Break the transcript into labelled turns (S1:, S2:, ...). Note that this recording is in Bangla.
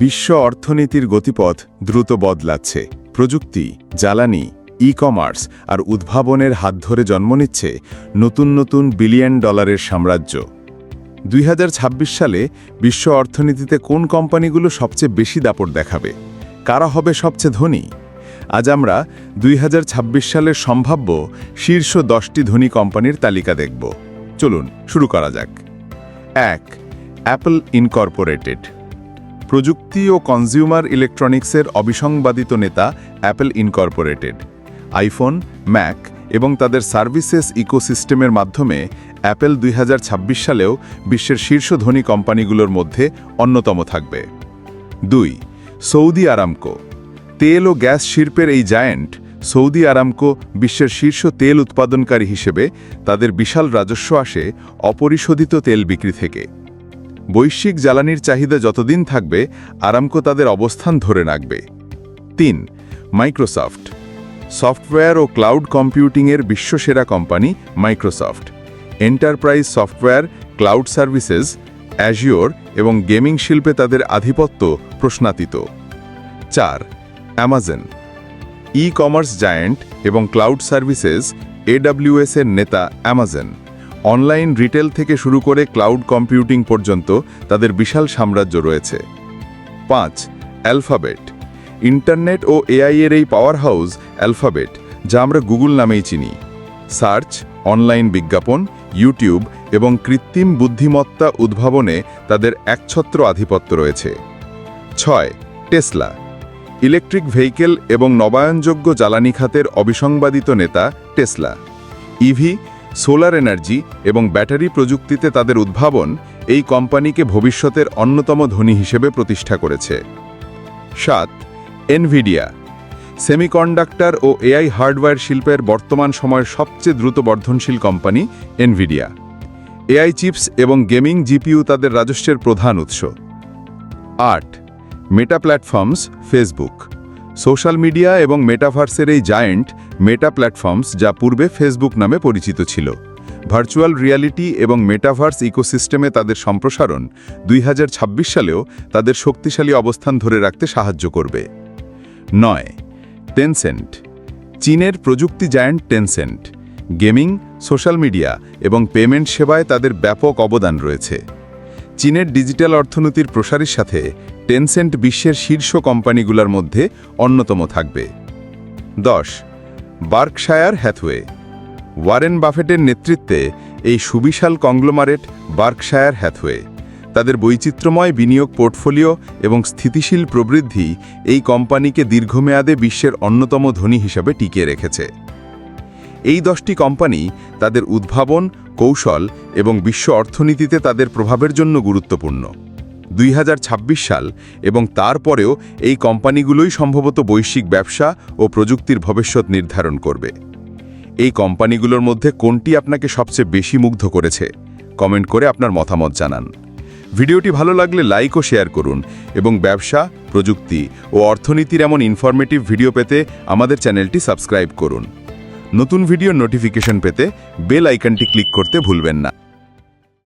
S1: বিশ্ব অর্থনীতির গতিপথ দ্রুত বদলাচ্ছে। প্রযুক্তি, জ্বালানি ই কমার্স আর উদ্ভাবনের হাত ধরে জন্ম নিচ্ছে নতুন নতুন বিলিয়ন ডলারের সাম্রাজ্য। দুই হাজার ছাব্বিশ সালে বিশ্ব অর্থনীতিতে কোন কোম্পানিগুলো সবচেয়ে বেশি দাপট দেখাবে? কারা হবে সবচেয়ে ধনী? আজ আমরা দুই হাজার ছাব্বিশ সালের সম্ভাব্য শীর্ষ দশটি ধনী কোম্পানির তালিকা দেখব। চলুন, শুরু করা যাক। এক, অ্যাপল ইনকর্পোরেটেড। প্রযুক্তি ও কনজিউমার ইলেকট্রনিক্সের অবিসংবাদিত নেতা অ্যাপল ইনকর্পোরেটেড আইফোন ম্যাক এবং তাদের সার্ভিসেস ইকোসিস্টেমের মাধ্যমে অ্যাপেল দুই হাজার ছাব্বিশ সালেও বিশ্বের শীর্ষ ধনী কোম্পানিগুলোর মধ্যে অন্যতম থাকবে। দুই, সৌদি আরামকো তেল ও গ্যাস শিল্পের এই জায়েন্ট সৌদি আরামকো বিশ্বের শীর্ষ তেল উৎপাদনকারী হিসেবে তাদের বিশাল রাজস্ব আসে অপরিশোধিত তেল বিক্রি থেকে। বৈশ্বিক জ্বালানির চাহিদা যতদিন থাকবে, আরামকো তাদের অবস্থান ধরে রাখবে। তিন, মাইক্রোসফট। সফটওয়্যার ও ক্লাউড কম্পিউটিংয়ের বিশ্বসেরা company Microsoft. Enterprise software, cloud services, Azure এবং গেমিং শিল্পে তাদের আধিপত্য প্রশ্নাতীত। চার, অ্যামাজন। ই কমার্স জায়ান্ট এবং ক্লাউড সার্ভিসেস এডাব্লিউএস এর নেতা অ্যামাজন। অনলাইন রিটেল থেকে শুরু করে ক্লাউড কম্পিউটিং পর্যন্ত তাদের বিশাল সাম্রাজ্য রয়েছে। পাঁচ, অ্যালফাবেট। ইন্টারনেট ও এআই এর এই পাওয়ার হাউস অ্যালফাবেট, যা আমরা গুগল নামেই চিনি। সার্চ, অনলাইন বিজ্ঞাপন, ইউটিউব এবং কৃত্রিম বুদ্ধিমত্তা উদ্ভাবনে তাদের একছত্র আধিপত্য রয়েছে। ছয়, টেসলা। ইলেকট্রিক ভেহিকেল এবং নবায়নযোগ্য জ্বালানি খাতের অবিসংবাদিত নেতা টেসলা। ইভি সোলার এনার্জি এবং ব্যাটারি প্রযুক্তিতে তাদের উদ্ভাবন এই কোম্পানিকে ভবিষ্যতের অন্যতম ধনী হিসেবে প্রতিষ্ঠা করেছে। সাত এনভিডিয়া সেমিকন্ডাক্টর ও এআই হার্ডওয়্যার শিল্পের বর্তমান সময়ের সবচেয়ে দ্রুত বর্ধনশীল কোম্পানি এনভিডিয়া এআই চিপস এবং গেমিং জিপিইউ তাদের রাজস্বের প্রধান উৎস। আট Meta Platforms Facebook social media এবং মেটাভার্সের এই জায়েন্ট মেটা প্ল্যাটফর্মস যা পূর্বে ফেসবুক নামে পরিচিত ছিল। ভার্চুয়াল রিয়ালিটি এবং মেটাভার্স ইকোসিস্টেমে তাদের সম্প্রসারণ দুই হাজার ছাব্বিশ সালেও তাদের শক্তিশালী অবস্থান ধরে রাখতে সাহায্য করবে। নয় টেনসেন্ট চীনের প্রযুক্তি giant Tencent gaming, social media এবং পেমেন্ট সেবায় তাদের ব্যাপক অবদান রয়েছে। চীনের ডিজিটাল অর্থনীতির প্রসারের সাথে টেনসেন্ট বিশ্বের শীর্ষ কোম্পানিগুলোর মধ্যে অন্যতম থাকবে। দশ বার্কশায়ার হ্যাথওয়ে ওয়ারেন বাফেটের নেতৃত্বে এই সুবিশাল কংগ্লোমারেট বার্কশায়ার হ্যাথওয়ে তাদের বৈচিত্র্যময় বিনিয়োগ পোর্টফোলিও এবং স্থিতিশীল প্রবৃদ্ধি এই কোম্পানিকে দীর্ঘমেয়াদে বিশ্বের অন্যতম ধনী হিসাবে টিকিয়ে রেখেছে। এই দশটি কোম্পানি তাদের উদ্ভাবন, কৌশল এবং বিশ্ব অর্থনীতিতে তাদের প্রভাবের জন্য গুরুত্বপূর্ণ। দুই হাজার ছাব্বিশ সাল এবং তারপরেও এই কোম্পানিগুলোই সম্ভবত বৈশ্বিক ব্যবসা ও প্রযুক্তির ভবিষ্যৎ নির্ধারণ করবে। এই কোম্পানিগুলোর মধ্যে কোনটি আপনাকে সবচেয়ে বেশি মুগ্ধ করেছে? কমেন্ট করে আপনার মতামত জানান। ভিডিওটি ভালো লাগলে লাইক ও শেয়ার করুন এবং ব্যবসা, প্রযুক্তি ও অর্থনীতির এমন ইনফরমেটিভ ভিডিও পেতে আমাদের চ্যানেলটি সাবস্ক্রাইব করুন। নতুন ভিডিও নোটিফিকেশন পেতে বেল আইকনটি ক্লিক করতে ভুলবেন না।